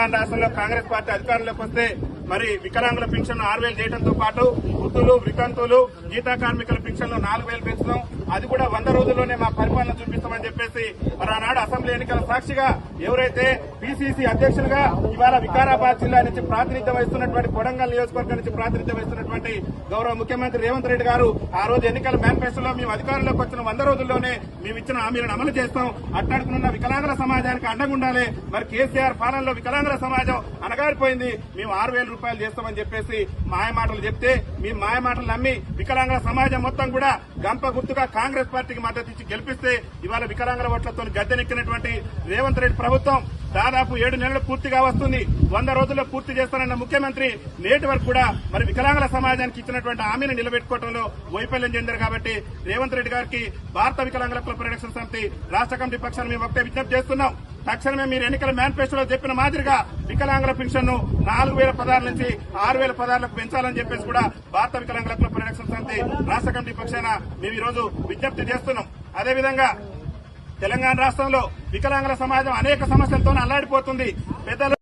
తెలంగాణ రాష్ట్రంలో కాంగ్రెస్ పార్టీ అధికారంలోకి వస్తే మరి వికలాంగుల పెన్షన్ ఆరు వేలు చేయడంతో పాటు వృద్ధులు వితంతువులు గీతా కార్మికుల పెన్షన్లు నాలుగు వేలు పెంచడం అది కూడా వంద రోజుల్లోనే మా పరిపాలన చూపిస్తామని చెప్పేసి మరి ఆనాడు అసెంబ్లీ ఎన్నికల సాక్షిగా ఎవరైతే పిసిసి అధ్యక్షులుగా ఇవాళ వికారాబాద్ జిల్లా నుంచి ప్రాతినిధ్యం వహిస్తున్నటువంటి కొడంగల్ నియోజకవర్గం నుంచి ప్రాతినిధ్యం వహిస్తున్నటువంటి గౌరవ ముఖ్యమంత్రి రేవంత్ రెడ్డి గారు ఆ రోజు ఎన్నికల మేనిఫెస్టోలో మేము అధికారంలోకి వచ్చిన వంద రోజుల్లోనే మేము ఇచ్చిన హామీలను అమలు చేస్తాం. అట్టాడుకున్న వికలాంగుల సమాజానికి అండగా ఉండాలి. మరి కేసీఆర్ పాలనలో వికలాంగుల సమాజం అనగారిపోయింది మేము ఆరు వేల రూపాయలు చేస్తామని చెప్పేసి మాయమాటలు చెప్తే మీ మాయమాటలు నమ్మి వికలాంగుల సమాజం మొత్తం కూడా గంప గుర్తుగా కాంగ్రెస్ పార్టీకి మద్దతు ఇచ్చి గెలిపిస్తే ఇవాళ వికలాంగుల ఓట్లతో గద్దెనెక్కినటువంటి రేవంత్ రెడ్డి ప్రభుత్వం దాదాపు ఏడు నెలలు పూర్తిగా వస్తుంది. వంద రోజుల్లో పూర్తి చేస్తానన్న ముఖ్యమంత్రి నేటి వరకు కూడా మరి వికలాంగుల సమాజానికి ఇచ్చినటువంటి హామీని నిలబెట్టుకోవడంలో వైఫల్యం చెందారు కాబట్టి రేవంత్ రెడ్డి గారికి భారత వికలాంగుల క్లబ్ పరిరక్షణ సమితి రాష్ట్ర కమిటీ పక్షాన్ని మేము ఒకటే విజ్ఞప్తి చేస్తున్నాం. తక్షణమే మీరు ఎన్నికల మేనిఫెస్టోలో చెప్పిన మాదిరిగా వికలాంగుల పెన్షన్ను నాలుగు వేల పదార్ల నుంచి ఆరు వేల పదార్లకు పెంచాలని చెప్పేసి కూడా భారత వికలాంగుల పరిరక్షణ సమితి రాష్ట్ర కమిటీ పక్షాన మేము ఈ రోజు విజ్ఞప్తి చేస్తున్నాం. అదేవిధంగా తెలంగాణ రాష్ట్రంలో వికలాంగుల సమాజం అనేక సమస్యలతో అల్లాడిపోతుంది. పెద్దలు